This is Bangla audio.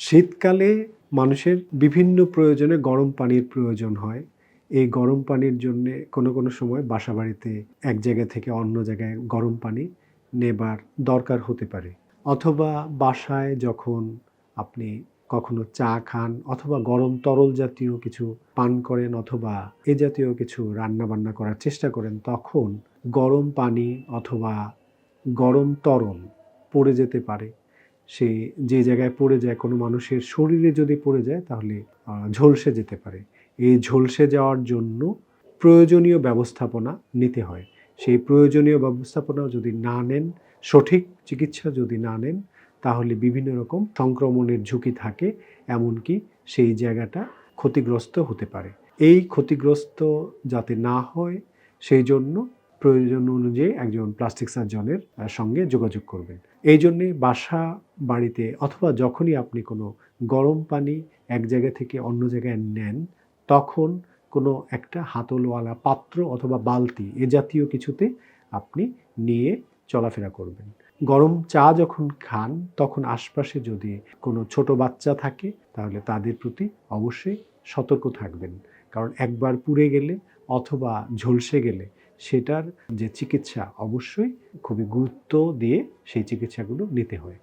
শীতকালে মানুষের বিভিন্ন প্রয়োজনে গরম পানির প্রয়োজন হয়। এই গরম পানির জন্য কোনো কোনো সময় বাসা বাড়িতে এক জায়গা থেকে অন্য জায়গায় গরম পানি নেবার দরকার হতে পারে। অথবা বাসায় যখন আপনি কখনো চা খান অথবা গরম তরল জাতীয় কিছু পান করেন অথবা এ জাতীয় কিছু রান্না বান্না করার চেষ্টা করেন, তখন গরম পানি অথবা গরম তরল পড়ে যেতে পারে। সে যে জায়গায় পড়ে যায়, কোনো মানুষের শরীরে যদি পড়ে যায়, তাহলে ঝলসে যেতে পারে। এই ঝলসে যাওয়ার জন্য প্রয়োজনীয় ব্যবস্থাপনা নিতে হয়। সেই প্রয়োজনীয় ব্যবস্থাপনা যদি না নেন, সঠিক চিকিৎসা যদি না নেন, তাহলে বিভিন্ন রকম সংক্রমণের ঝুঁকি থাকে, এমনকি সেই জায়গাটা ক্ষতিগ্রস্ত হতে পারে। এই ক্ষতিগ্রস্ত যাতে না হয়, সেই জন্য প্রয়োজন অনুযায়ী একজন প্লাস্টিক সার্জনের সঙ্গে যোগাযোগ করবেন। এই জন্যে বাসা বাড়িতে অথবা যখনই আপনি কোনো গরম পানি এক জায়গা থেকে অন্য জায়গায় নেন, তখন কোনো একটা হাতলওয়ালা পাত্র অথবা বালতি এ জাতীয় কিছুতে আপনি নিয়ে চলাফেরা করবেন। গরম চা যখন খান, তখন আশপাশে যদি কোনো ছোট বাচ্চা থাকে, তাহলে তাদের প্রতি অবশ্যই সতর্ক থাকবেন। কারণ একবার পুড়ে গেলে অথবা ঝলসে গেলে সেটার যে চিকিৎসা অবশ্যই খুবই গুরুত্ব দিয়ে সেই চিকিৎসাগুলো নিতে হয়।